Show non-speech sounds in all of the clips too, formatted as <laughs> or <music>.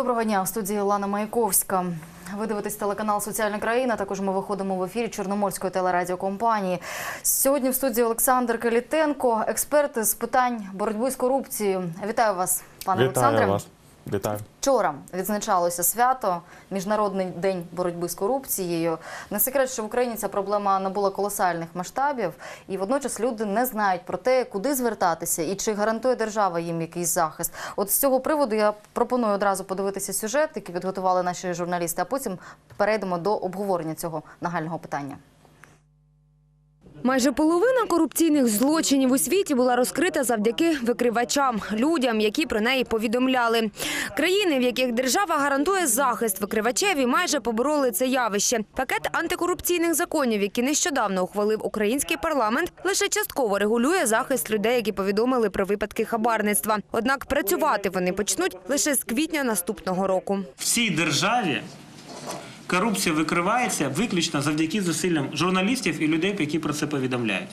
Доброго дня в студії Лана Маяковська. Ви дивитесь телеканал Соціальна країна. Також ми виходимо в ефірі Чорноморської телерадіокомпанії. Сьогодні в студії Олександр Калітенко, експерт з питань боротьби з корупцією. Вітаю вас, пане Олександре. Вітаю вас. Вітаю. Вчора відзначалося свято Міжнародний день боротьби з корупцією. Не секрет, що в Україні ця проблема набула колосальних масштабів, і водночас люди не знають про те, куди звертатися і чи гарантує держава їм якийсь захист. От з цього приводу я пропоную одразу подивитися сюжет, який підготували наші журналісти, а потім перейдемо до обговорення цього нагального питання. Майже половина корупційних злочинів у світі була розкрита завдяки викривачам, людям, які про неї повідомляли. Країни, в яких держава гарантує захист викривачеві, майже побороли це явище. Пакет антикорупційних законів, які нещодавно ухвалив український парламент, лише частково регулює захист людей, які повідомили про випадки хабарництва. Однак працювати вони почнуть лише з квітня наступного року. В цій державі корупція викривається виключно завдяки зусиллям журналістів і людей, які про це повідомляють.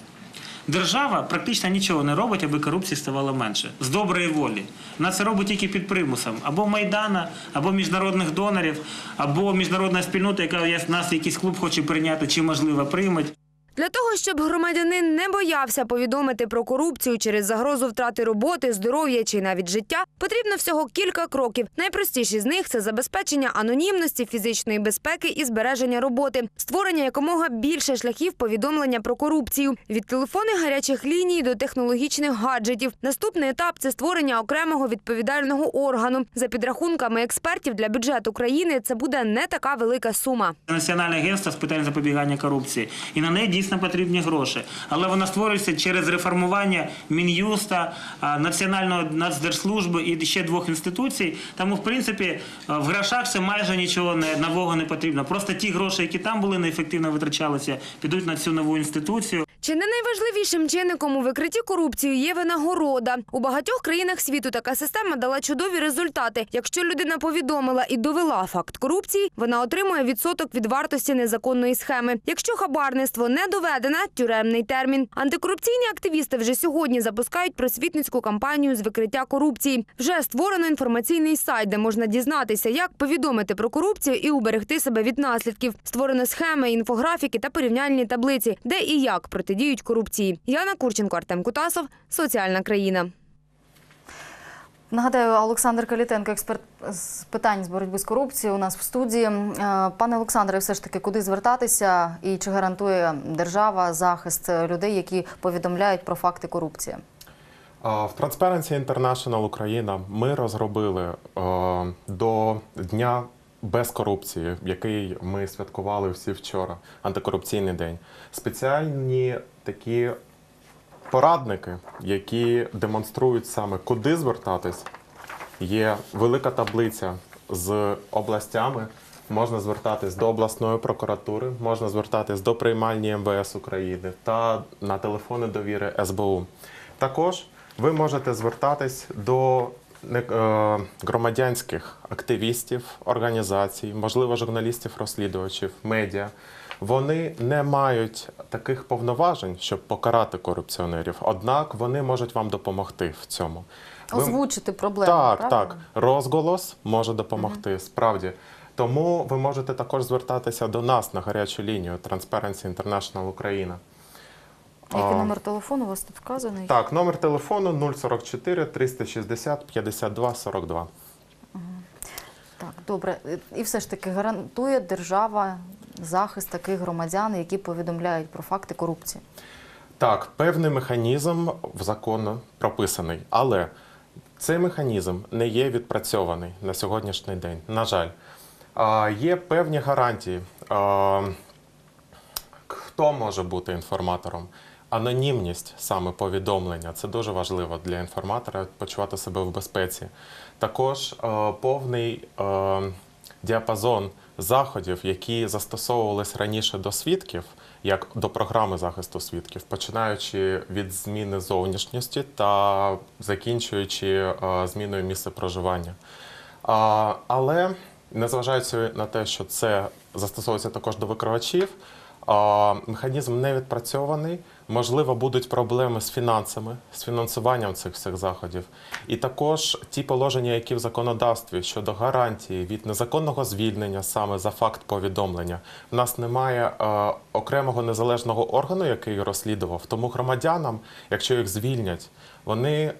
Держава практично нічого не робить, аби корупції ставало менше з доброї волі. Вона це робить тільки під примусом або майдана, або міжнародних донорів, або міжнародна спільнота, яка нас якийсь клуб хоче прийняти, чи можливо приймуть. Для того, щоб громадянин не боявся повідомити про корупцію через загрозу втрати роботи, здоров'я чи навіть життя, потрібно всього кілька кроків. Найпростіші з них це забезпечення анонімності, фізичної безпеки і збереження роботи, створення якомога більше шляхів повідомлення про корупцію від телефонних гарячих ліній до технологічних гаджетів. Наступний етап це створення окремого відповідального органу. За підрахунками експертів для бюджету країни, це буде не така велика сума. Національне агентство з питань запобігання корупції, і на неї дійсно потрібні гроші. Але вона створюється через реформування Мін'юста, Національної нацдержслужби і ще двох інституцій. Тому, в принципі, в грошах це майже нічого нового не потрібно. Просто ті гроші, які там були неефективно витрачалися, підуть на цю нову інституцію. Чи не найважливішим чинником у викритті корупції є винагорода? У багатьох країнах світу така система дала чудові результати. Якщо людина повідомила і довела факт корупції, вона отримує відсоток від вартості незаконної схеми. Якщо хабарництво не доведене, тюремний термін. Антикорупційні активісти вже сьогодні запускають просвітницьку кампанію з викриття корупції. Вже створено інформаційний сайт, де можна дізнатися, як повідомити про корупцію і уберегти себе від наслідків. Створено схеми, інфографіки та порівняльні таблиці, де і як протидіють корупції. Яна Курченко, Артем Кутасов, соціальна країна. Нагадаю, Олександр Калітенко, експерт з питань з боротьби з корупцією, у нас в студії. Е, Пане Олександре, все ж таки, куди звертатися і чи гарантує держава захист людей, які повідомляють про факти корупції? В Transparency International Україна ми розробили е, до Дня без корупції, який ми святкували всі вчора, антикорупційний день. Спеціальні такі порадники, які демонструють саме куди звертатись. Є велика таблиця з областями. Можна звертатись до обласної прокуратури, можна звертатись до приймальні МВС України та на телефони довіри СБУ. Також ви можете звертатись до е, громадянських активістів, організацій, можливо, журналістів-розслідувачів, медіа. Вони не мають таких повноважень, щоб покарати корупціонерів, однак вони можуть вам допомогти в цьому. Озвучити проблему. так, правильно? так. Розголос може допомогти, справді. Тому ви можете також звертатися до нас на гарячу лінію Transparency International Україна. Який номер телефону у вас тут вказаний? Так, номер телефону 044 360 52 42. Так, добре. І все ж таки гарантує держава захист таких громадян, які повідомляють про факти корупції. Так, певний механізм в закону прописаний, але цей механізм не є відпрацьований на сьогоднішній день. На жаль, є певні гарантії. Хто може бути інформатором? Анонімність саме повідомлення це дуже важливо для інформатора почувати себе в безпеці. Також е, повний е, діапазон заходів, які застосовувались раніше до свідків, як до програми захисту свідків, починаючи від зміни зовнішньості та закінчуючи е, зміною місця проживання. Але незважаючи на те, що це застосовується також до викривачів, механізм не відпрацьований. Можливо, будуть проблеми з фінансами, з фінансуванням цих всіх заходів. І також ті положення, які в законодавстві щодо гарантії від незаконного звільнення саме за факт повідомлення. В нас немає е, окремого незалежного органу, який розслідував. Тому громадянам, якщо їх звільнять, вони,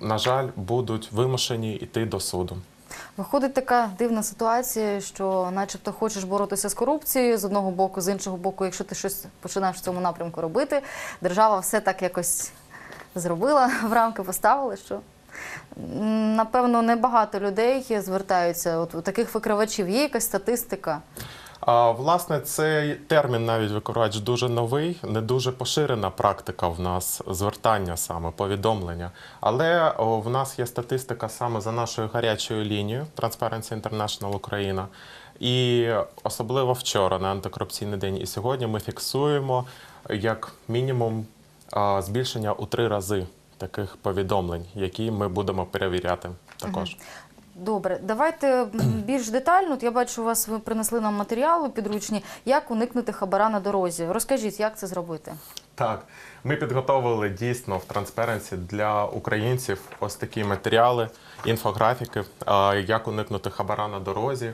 на жаль, будуть вимушені йти до суду. Виходить така дивна ситуація, що, начебто, хочеш боротися з корупцією з одного боку, з іншого боку, якщо ти щось починаєш в цьому напрямку робити, держава все так якось зробила, <laughs> в рамки поставила, що напевно небагато людей звертаються. От таких викривачів є якась статистика. А, власне, цей термін навіть викривач дуже новий, не дуже поширена практика в нас звертання саме повідомлення. Але в нас є статистика саме за нашою гарячою лінією Transparency International Україна. І особливо вчора на антикорупційний день і сьогодні ми фіксуємо як мінімум збільшення у три рази таких повідомлень, які ми будемо перевіряти також. Добре, давайте більш детально. От я бачу, у вас ви принесли нам матеріали підручні, як уникнути хабара на дорозі. Розкажіть, як це зробити? Так, ми підготовили дійсно в Transparency для українців ось такі матеріали, інфографіки, як уникнути хабара на дорозі.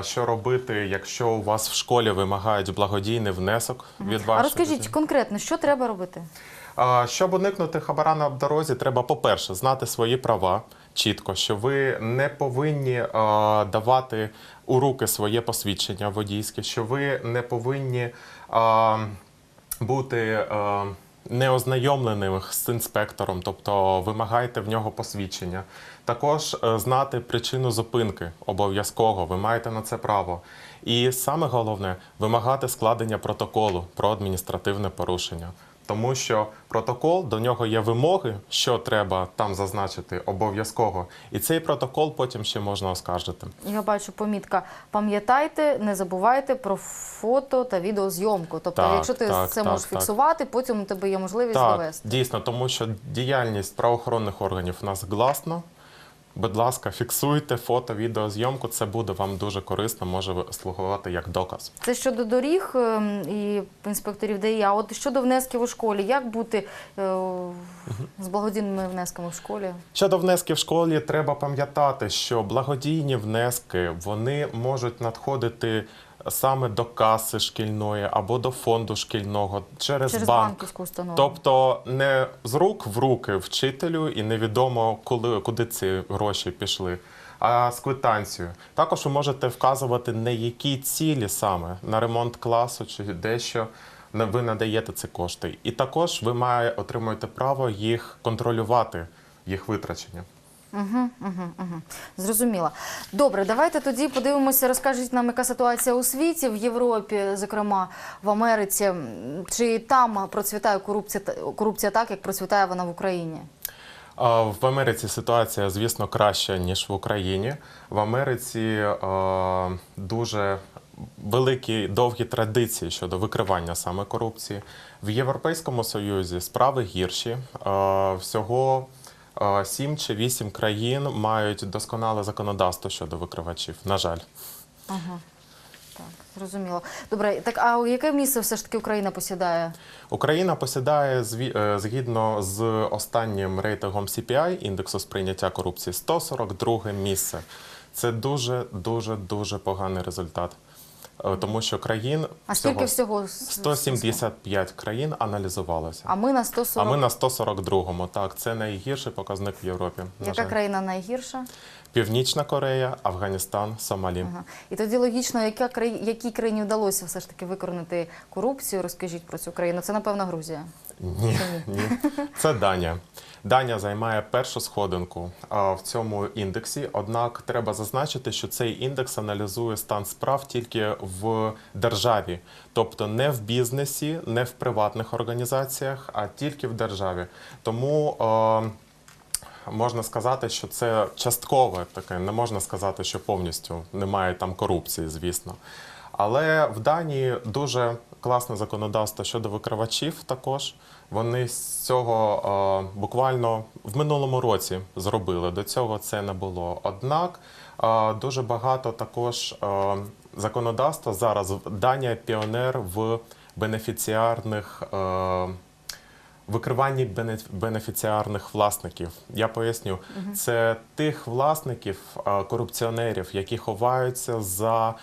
Що робити, якщо у вас в школі вимагають благодійний внесок від вашої А розкажіть дитини? конкретно, що треба робити? Щоб уникнути хабара на дорозі, треба, по-перше, знати свої права чітко, що ви не повинні а, давати у руки своє посвідчення водійське, що ви не повинні а, бути а, неознайомленим з інспектором, тобто вимагайте в нього посвідчення. Також е, знати причину зупинки обов'язково, ви маєте на це право. І саме головне вимагати складення протоколу про адміністративне порушення. Тому що протокол до нього є вимоги, що треба там зазначити обов'язково, і цей протокол потім ще можна оскаржити. Я бачу помітка. Пам'ятайте, не забувайте про фото та відеозйомку. Тобто, Так, якщо ти так, це так, можеш так. фіксувати, потім у тебе є можливість Так, довести. дійсно, тому що діяльність правоохоронних органів у нас гласна. Будь ласка, фіксуйте фото, відеозйомку. Це буде вам дуже корисно, може слугувати як доказ. Це щодо доріг ем, і інспекторів ДІ. А от щодо внесків у школі, як бути е, з благодійними внесками в школі? Щодо внесків в школі, треба пам'ятати, що благодійні внески вони можуть надходити саме до каси шкільної або до фонду шкільного через, Через банк. банківську установу. Тобто не з рук в руки вчителю, і невідомо, коли куди ці гроші пішли. А з квитанцією. Також ви можете вказувати на які цілі саме на ремонт класу чи дещо ви надаєте ці кошти. І також ви має, отримуєте право їх контролювати, їх витрачення. Угу, угу, угу. Зрозуміла. Добре, давайте тоді подивимося, розкажіть нам, яка ситуація у світі, в Європі, зокрема в Америці. Чи там процвітає корупція, корупція так, як процвітає вона в Україні? В Америці ситуація, звісно, краща ніж в Україні. В Америці дуже великі довгі традиції щодо викривання саме корупції. В Європейському Союзі справи гірші. Всього сім чи вісім країн мають досконале законодавство щодо викривачів. На жаль. Ага. Так, зрозуміло. Добре, так а яке місце все ж таки Україна посідає? Україна посідає е, згідно з останнім рейтингом CPI, індексу сприйняття корупції, 142 місце. Це дуже дуже дуже поганий результат. Е, Тому що країн А скільки всього? з- 175 країн аналізувалося. А ми на А 140. ми на 142-му. Так, це найгірший показник в Європі. Яка жаль. країна найгірша? Північна Корея, Афганістан, Сомалі. Ага. І тоді логічно, яка краї... якій країні вдалося все ж таки викорнити корупцію? Розкажіть про цю країну. Це, напевно, Грузія. Ні, ні. Це Данія. Данія займає першу сходинку а, в цьому індексі. Однак треба зазначити, що цей індекс аналізує стан справ тільки в державі, тобто не в бізнесі, не в приватних організаціях, а тільки в державі. Тому е, можна сказати, що це часткове таке. Не можна сказати, що повністю немає там корупції, звісно. Але в Данії дуже класне законодавство щодо викривачів також. Вони з цього е, буквально в минулому році зробили. До цього це не було. Однак е, дуже багато також е, законодавства зараз. Данія піонер в бенефіціарних. Викриванні бенефіціарних власників. Я поясню, це тих власників, корупціонерів, які ховаються за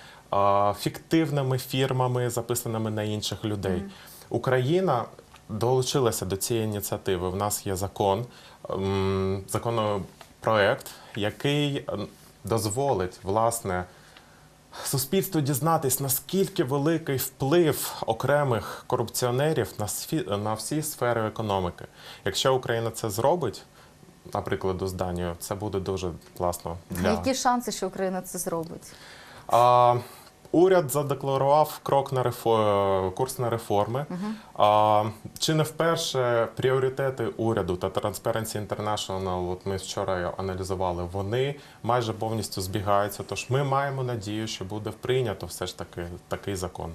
фіктивними фірмами, записаними на інших людей. Україна долучилася до цієї ініціативи. В нас є закон, ем, законопроект, який ем, дозволить власне суспільству дізнатись, наскільки великий вплив окремих корупціонерів на, сфі- на всі сфери економіки. Якщо Україна це зробить, наприклад, з Данією, це буде дуже класно для Які шанси, що Україна це зробить? а, уряд задекларував крок на рефо... курс на реформи. А, чи не вперше пріоритети уряду та Transparency International, от ми вчора аналізували, вони майже повністю збігаються. Тож ми маємо надію, що буде прийнято все ж таки такий закон.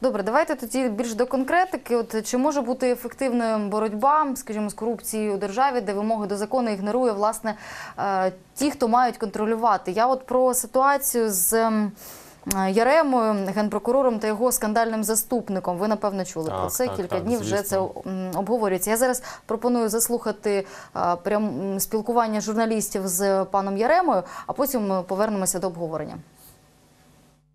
Добре, давайте тоді більш до конкретики. От чи може бути ефективною боротьба, скажімо, з корупцією у державі, де вимоги до закону ігнорує власне е, ті, хто мають контролювати? Я от про ситуацію з. Яремою, генпрокурором та його скандальним заступником. Ви напевно чули Так, про це. так, Кілька так, днів вже це обговорюється. Я зараз пропоную заслухати е, прям спілкування журналістів з паном Яремою, а потім е, повернемося до обговорення.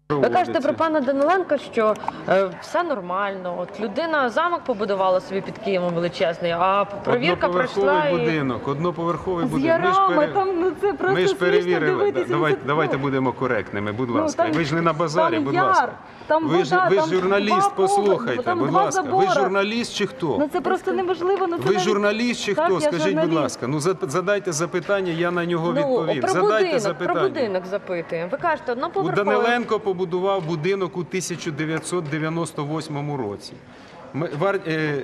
Ви кажете про пана Даниленка, що е, все нормально. От людина замок побудувала собі під Києвом величезний, а провірка пройшла і будинок, одноповерховий з будинок. Ми ж ярами. пере- Там ну це просто Ми ж смішно перевірили. дивитися. Давайте, Це- давайте ну, будемо коректними, будь ну, ласка. там- ви ж не на базарі, там будь яр, ласка. Там Ви ж вода, ви ж там журналіст, два поверхи, послухайте, там будь два ласка. Ви забора. журналіст чи хто? Ну це просто неможливо. Ну, це Ви навіть- журналіст чи Так, хто? я Скажіть, будь журналіст. ласка. Ну за- задайте запитання, я на нього Ну, відповім. про Задайте будинок, запитання. про будинок запитуємо. Ви кажете, У одноповерховий. Даниленко побудував будинок у 1998 році. Е, е,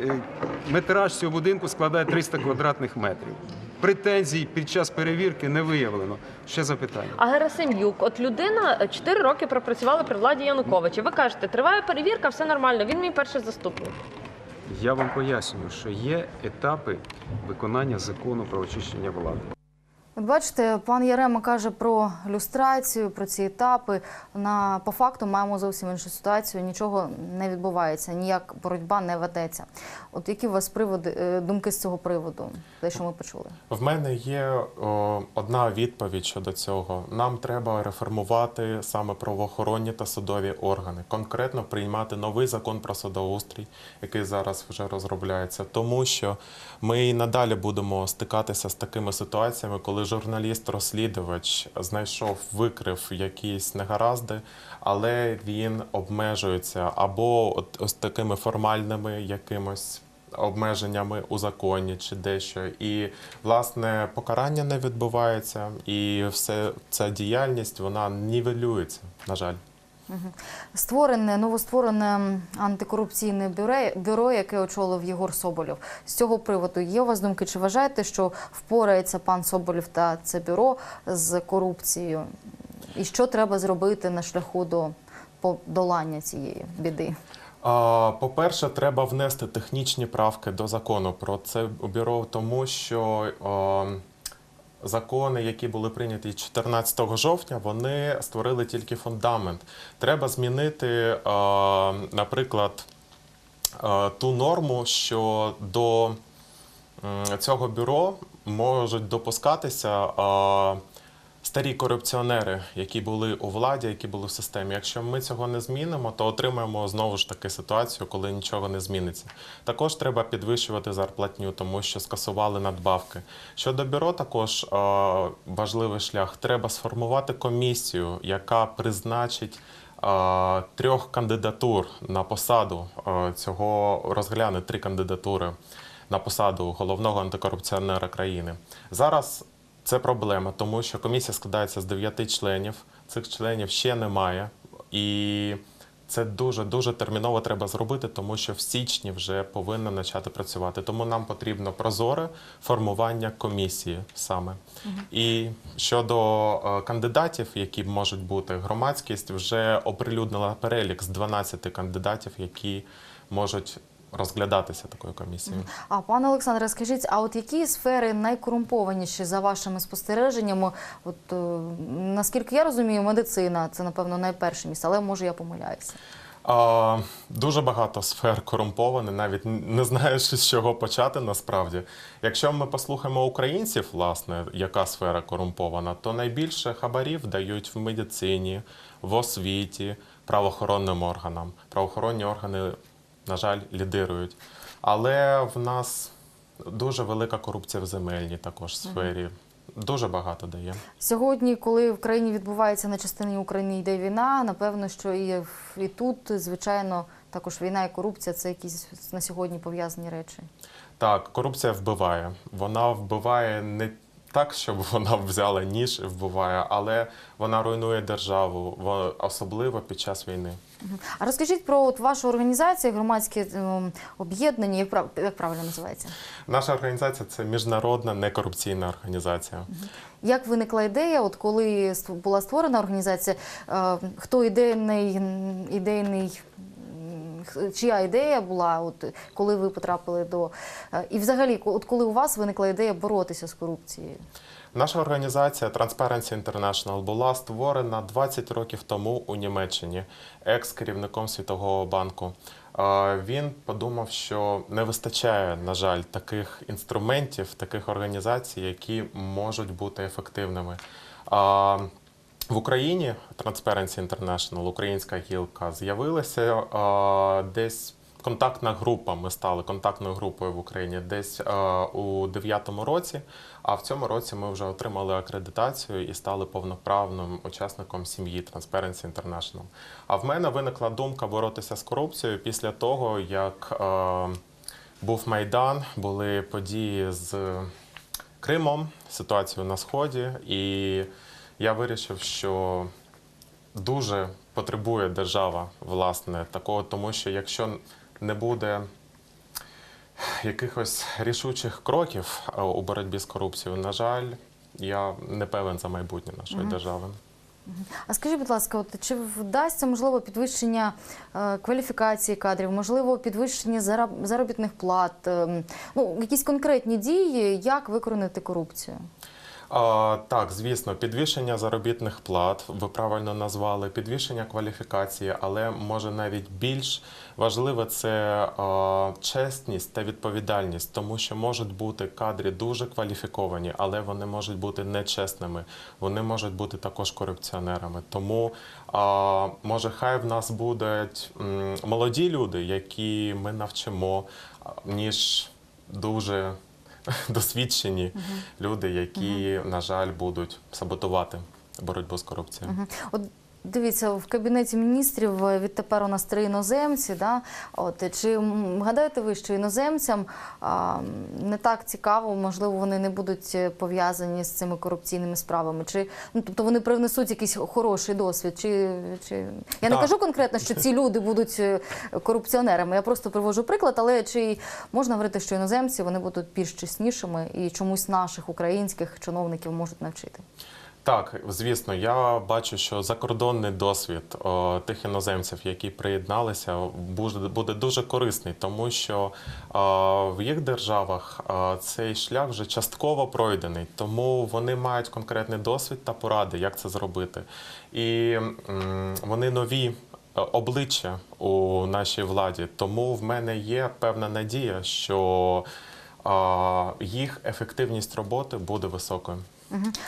Метраж цього будинку складає 300 квадратних метрів. Претензій під час перевірки не виявлено. Ще запитання. А Герасим'юк, от людина 4 роки пропрацювала при владі Януковича. Ви кажете, триває перевірка, все нормально. Він мій перший заступник. Я вам пояснюю, що є етапи виконання закону про очищення влади. От бачите, пан Ярема каже про люстрацію, про ці етапи. На по факту маємо зовсім іншу ситуацію. Нічого не відбувається, ніяк боротьба не ведеться. От які у вас приводи е, думки з цього приводу? Те, що ми почули? В мене є о, одна відповідь щодо цього. Нам треба реформувати саме правоохоронні та судові органи, конкретно приймати новий закон про судоустрій, який зараз вже розробляється, тому що ми і надалі будемо стикатися з такими ситуаціями, коли журналіст-розслідувач знайшов, викрив якісь негаразди, але він обмежується або от ось такими формальними якимось обмеженнями у законі чи дещо. І власне покарання не відбувається, і все ця діяльність вона нівелюється, на жаль. Створене новостворене антикорупційне бюро, бюро, яке очолив Єгор Соболєв. З цього приводу є у вас думки? Чи вважаєте, що впорається пан Соболєв та це бюро з корупцією? І що треба зробити на шляху до подолання цієї біди? По-перше, треба внести технічні правки до закону про це бюро, тому що закони, які були прийняті 14 жовтня, вони створили тільки фундамент. Треба змінити, е, наприклад, е, ту норму, що до цього бюро можуть допускатися е, старі корупціонери, які були у владі, які були в системі. Якщо ми цього не змінимо, то отримаємо знову ж таки ситуацію, коли нічого не зміниться. Також треба підвищувати зарплатню, тому що скасували надбавки. Щодо бюро, також е, важливий шлях. Треба сформувати комісію, яка призначить. е, Трьох кандидатур на посаду е, цього розгляне три кандидатури на посаду головного антикорупціонера країни. Зараз це проблема, тому що комісія складається з дев'яти членів. Цих членів ще немає, і це дуже дуже терміново треба зробити, тому що в січні вже повинна почати працювати. Тому нам потрібно прозоре формування комісії саме. І щодо е, кандидатів, які можуть бути, громадськість вже оприлюднила перелік з 12 кандидатів, які можуть розглядатися такою комісією. А пане Олександре, скажіть, а от які сфери найкорумпованіші за вашими спостереженнями? От е, наскільки я розумію, медицина це напевно найперше місце, але може я помиляюся. А, дуже багато сфер корумповані, навіть не знаєш, з чого почати насправді. Якщо ми послухаємо українців, власне, яка сфера корумпована, то найбільше хабарів дають в медицині, в освіті, правоохоронним органам. Правоохоронні органи, на жаль, лідирують. Але в нас дуже велика корупція в земельній також сфері. Дуже багато дає. Сьогодні, коли в країні відбувається на частині України йде війна, напевно, що і, і тут, звичайно, також війна і корупція це якісь на сьогодні пов'язані речі. Так, корупція вбиває. Вона вбиває не так, щоб <laughs> вона взяла ніж і вбиває, але вона руйнує державу, особливо під час війни. А розкажіть про от вашу організацію, громадське ем, об'єднання, як, прав- як правильно називається? Наша організація це міжнародна некорупційна організація. Як виникла ідея, от коли була створена організація, е, хто ідейний, ідейний чия ідея була, от коли ви потрапили до е, і взагалі, от коли у вас виникла ідея боротися з корупцією? Наша організація Transparency International була створена 20 років тому у Німеччині екс-керівником Світового банку. Е, Він подумав, що не вистачає, на жаль, таких інструментів, таких організацій, які можуть бути ефективними. А, В Україні Transparency International, українська гілка, з'явилася е, десь. Контактна група. Ми стали контактною групою в Україні десь е, у 9-му році. А в цьому році ми вже отримали акредитацію і стали повноправним учасником сім'ї Transparency International. А в мене виникла думка боротися з корупцією після того, як е, був Майдан, були події з Кримом, ситуацію на Сході, і я вирішив, що дуже потребує держава власне такого, тому що якщо не буде якихось рішучих кроків е, у боротьбі з корупцією, на жаль, я не певен за майбутнє нашої держави. А скажіть, будь ласка, от чи вдасться можливо підвищення е, кваліфікації кадрів, можливо, підвищення зараб- заробітних плат, ем, ну якісь конкретні дії, як викоренити корупцію? А, так, звісно, підвищення заробітних плат, ви правильно назвали, підвищення кваліфікації, але може навіть більш важливе це а, чесність та відповідальність, тому що можуть бути кадри дуже кваліфіковані, але вони можуть бути нечесними, вони можуть бути також корупціонерами. Тому а, може хай в нас будуть м, молоді люди, які ми навчимо, ніж дуже <laughs> досвідчені люди, які, на жаль, будуть саботувати боротьбу з корупцією. От дивіться, в кабінеті міністрів е, відтепер у нас три іноземці. Да? От чи гадаєте ви, що іноземцям а, не так цікаво, можливо, вони не будуть е, пов'язані з цими корупційними справами? Чи ну тобто вони привнесуть якийсь хороший досвід? Чи, чи... я не кажу конкретно, що ці люди будуть е, корупціонерами. Я просто привожу приклад, але чи можна говорити, що іноземці вони будуть більш чеснішими і чомусь наших українських чиновників можуть навчити? Так, звісно, я бачу, що закордонний досвід о, тих іноземців, які приєдналися, буде, буде дуже корисний, тому що о, в їх державах о, цей шлях вже частково пройдений, тому вони мають конкретний досвід та поради, як це зробити. І м, вони нові. е, Обличчя у нашій владі, тому в мене є певна надія, що їх ефективність роботи буде високою.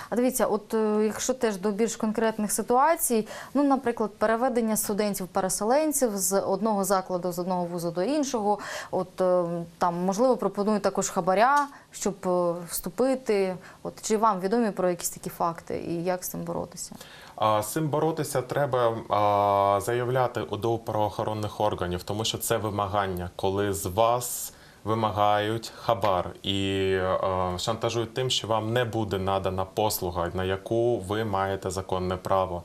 А дивіться, от е, якщо теж до більш конкретних ситуацій, ну, наприклад, переведення студентів-переселенців з одного закладу, з одного вузу до іншого, от е, там можливо пропонують також хабаря, щоб е, вступити. От чи вам відомі про якісь такі факти і як з цим боротися? З цим боротися треба а, заявляти до правоохоронних органів, тому що це вимагання, коли з вас вимагають хабар і е, шантажують тим, що вам не буде надана послуга, на яку ви маєте законне право.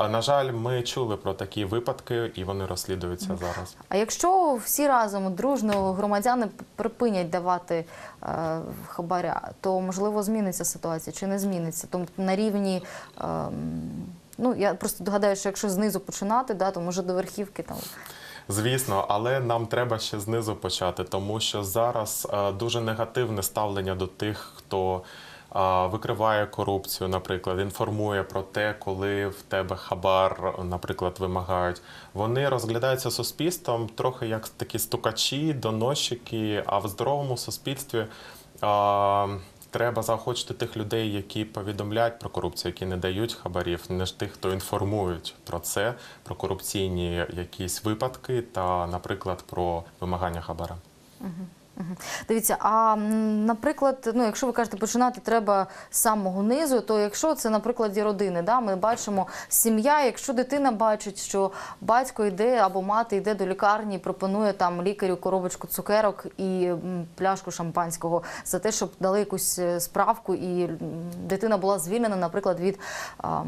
На жаль, ми чули про такі випадки, і вони розслідуються зараз. А якщо всі разом дружно громадяни припинять давати е, хабаря, то можливо зміниться ситуація чи не зміниться? Тому на рівні. ем, Ну, я просто догадаю, що якщо знизу починати, да, то може до верхівки там Звісно, але нам треба ще знизу почати, тому що зараз е, дуже негативне ставлення до тих, хто викриває корупцію, наприклад, інформує про те, коли в тебе хабар, наприклад, вимагають. Вони розглядаються суспільством трохи як такі стукачі, доносчики, а в здоровому суспільстві. А, Треба заохочити тих людей, які повідомляють про корупцію, які не дають хабарів, не ж тих, хто інформують про це, про корупційні якісь випадки та, наприклад, про вимагання хабара. Дивіться, а наприклад, ну якщо ви кажете, починати треба з самого низу, то якщо це на прикладі родини, да, ми бачимо сім'я, якщо дитина бачить, що батько йде або мати йде до лікарні, і пропонує там лікарю коробочку цукерок і пляшку шампанського за те, щоб дали якусь е, справку, і дитина була звільнена, наприклад, від а,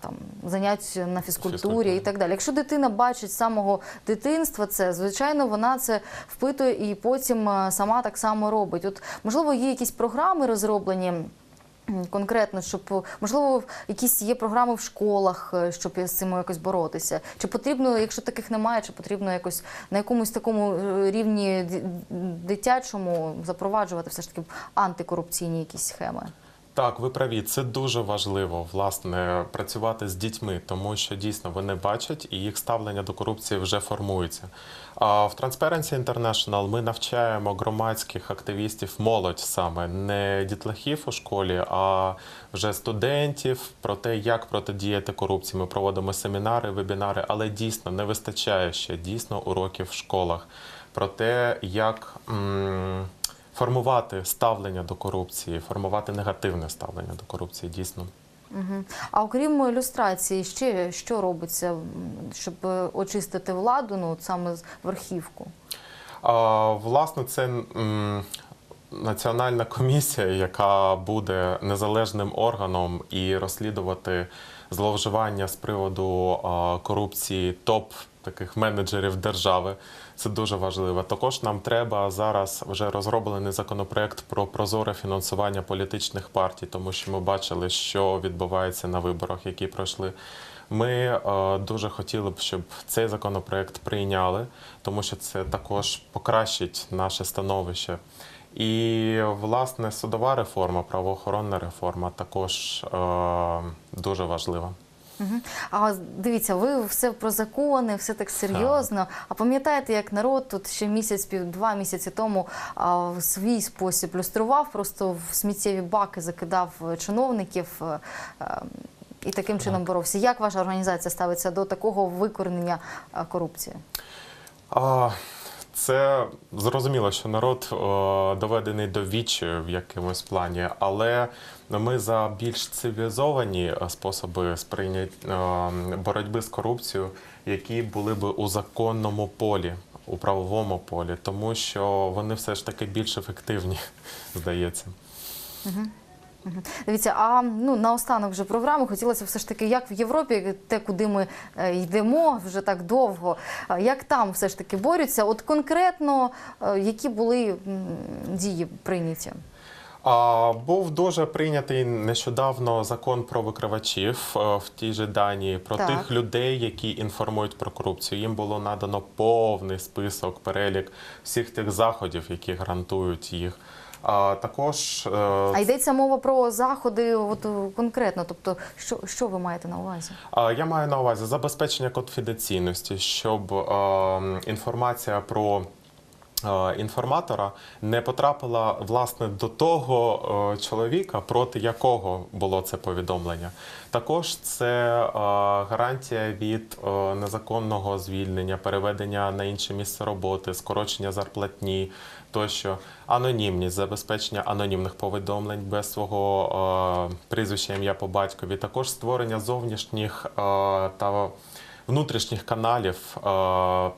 там занять на фізкультурі Фізкультурі. і так далі. Якщо дитина бачить з самого дитинства це, звичайно, вона це впитує і потім е, сама так само робить. От можливо, є якісь програми розроблені. Конкретно, щоб можливо якісь є програми в школах, е, щоб з цим якось боротися. Чи потрібно, якщо таких немає, чи потрібно якось на якомусь такому е, рівні дитячому запроваджувати все ж таки антикорупційні якісь схеми? Так, ви праві, це дуже важливо, власне, працювати з дітьми, тому що дійсно вони бачать і їх ставлення до корупції вже формується. А в Transparency International ми навчаємо громадських активістів молодь саме не дітлахів у школі, а вже студентів про те, як протидіяти корупції. Ми проводимо семінари, вебінари, але дійсно не вистачає ще дійсно уроків в школах про те, як. м, формувати ставлення до корупції, формувати негативне ставлення до корупції, дійсно. Мгм. А окрім люстрації, ще що робиться, щоб очистити владу, ну от саме з- верхівку? А, власне, це м, національна комісія, яка буде незалежним органом і розслідувати зловживання з приводу а, корупції топ таких менеджерів держави. Це дуже важливо. Також нам треба зараз вже розроблений законопроект про прозоре фінансування політичних партій, тому що ми бачили, що відбувається на виборах, які пройшли. Ми е, дуже хотіли б, щоб цей законопроект прийняли, тому що це також покращить наше становище. І власне судова реформа, правоохоронна реформа також е, дуже важлива. А дивіться, ви все про закони, все так серйозно. А пам'ятаєте, як народ тут ще місяць, пів два місяці тому а, в свій спосіб люстрував, просто в сміттєві баки закидав чиновників. е, е, І таким чином боровся. Як ваша організація ставиться до такого викоренення е, корупції? А, це зрозуміло, що народ е, доведений до відчаю в якомусь плані, але ми за більш цивілізовані е, способи сприйняття боротьби з корупцією, які були б у законному полі, у правовому полі, тому що вони все ж таки більш ефективні, <laughs> здається. Дивіться, а ну наостанок вже програми хотілося все ж таки, як в Європі, те, куди ми е, йдемо вже так довго, як там все ж таки борються? От конкретно е, які були дії прийняті? А, був дуже прийнятий нещодавно закон про викривачів е, в тій же Данії, про Так. тих людей, які інформують про корупцію. Їм було надано повний список, перелік всіх тих заходів, які гарантують їх. А також е, А йдеться мова про заходи, от е, конкретно, тобто, що, що ви маєте на увазі? А, Я маю на увазі забезпечення конфіденційності, щоб е, інформація про інформатора не потрапила власне до того е, чоловіка, проти якого було це повідомлення. Також це е, гарантія від е, незаконного звільнення, переведення на інше місце роботи, скорочення зарплатні тощо, анонімність, забезпечення анонімних повідомлень без свого е, прізвища ім'я по батькові, також створення зовнішніх е, та внутрішніх каналів е,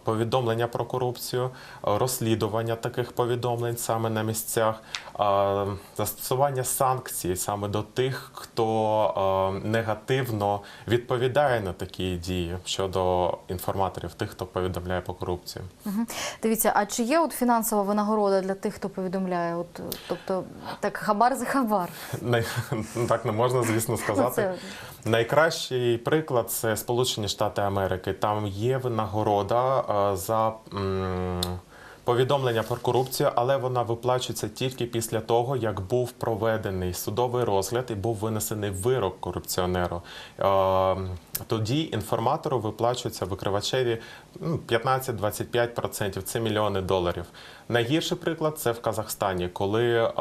повідомлення про корупцію, е, розслідування таких повідомлень саме на місцях, е, застосування санкцій саме до тих, хто негативно відповідає на такі дії щодо інформаторів, тих, хто повідомляє про корупцію. Дивіться, а чи є от фінансова винагорода для тих, хто повідомляє? От, тобто, так хабар за хабар. Най- Так не можна, звісно, сказати. Це- Найкращий приклад це Сполучені Штати Америки. Там є винагорода е, за повідомлення про корупцію, але вона виплачується тільки після того, як був проведений судовий розгляд і був винесений вирок корупціонеру. Е, Тоді інформатору виплачується викривачеві ну, 15-25%, це мільйони доларів. Найгірший приклад це в Казахстані, коли е,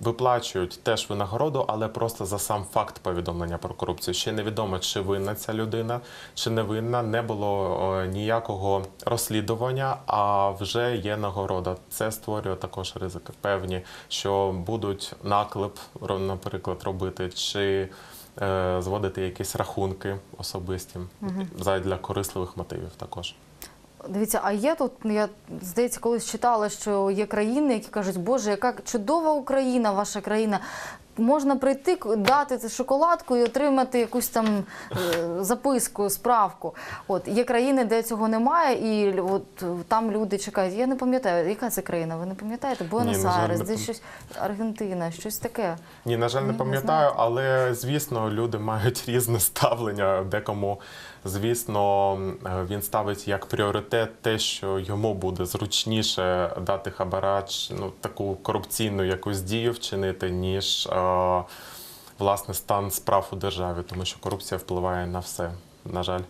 виплачують теж винагороду, але просто за сам факт повідомлення про корупцію. Ще невідомо, чи винна ця людина, чи не винна. Не було е, ніякого розслідування, а вже є нагорода. Це створює також ризики певні, що будуть наклеп, наприклад, робити, чи зводити якісь рахунки особисті для корисливих мотивів також. Дивіться, а є тут, я здається, колись читала, що є країни, які кажуть, Боже, яка чудова Україна, ваша країна. Можна прийти, дати шоколадку і отримати якусь там е, записку, справку. От є країни, де цього немає, і от там люди чекають. Я не пам'ятаю, яка це країна? Ви не пам'ятаєте? Буенос-Айрес, не десь щось Аргентина, щось таке. Ні, на жаль, не не пам'ятаю, але звісно, люди мають <laughs> різне ставлення. Декому, звісно, е, він ставить як пріоритет те, що йому буде зручніше дати хабарач, ну таку корупційну якусь дію вчинити, ніж е, власне стан справ у державі, тому що корупція впливає на все. На жаль,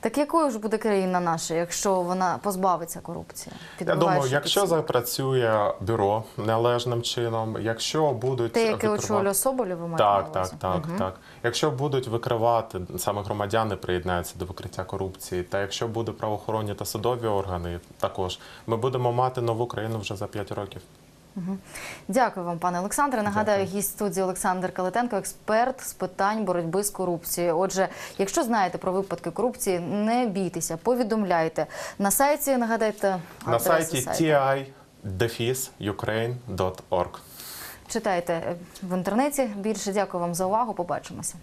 Так якою ж буде країна наша, якщо вона позбавиться корупції? я думаю, якщо запрацює бюро належним чином, якщо будуть те, яке викривати- очолює Соболєв, ви маєте Так, так, так, так. Якщо будуть викривати саме громадяни, приєднаються до викриття корупції, та якщо буде правоохоронні та судові органи, також ми будемо мати нову країну вже за 5 років. Дякую вам, пане Олександре. Нагадаю, гість студії Олександр Калитенко, експерт з питань боротьби з корупцією. Отже, якщо знаєте про випадки корупції, не бійтеся, повідомляйте на сайті. Нагадайте На сайті ti-ukraine.org. читайте в інтернеті. Більше дякую вам за увагу. Побачимося.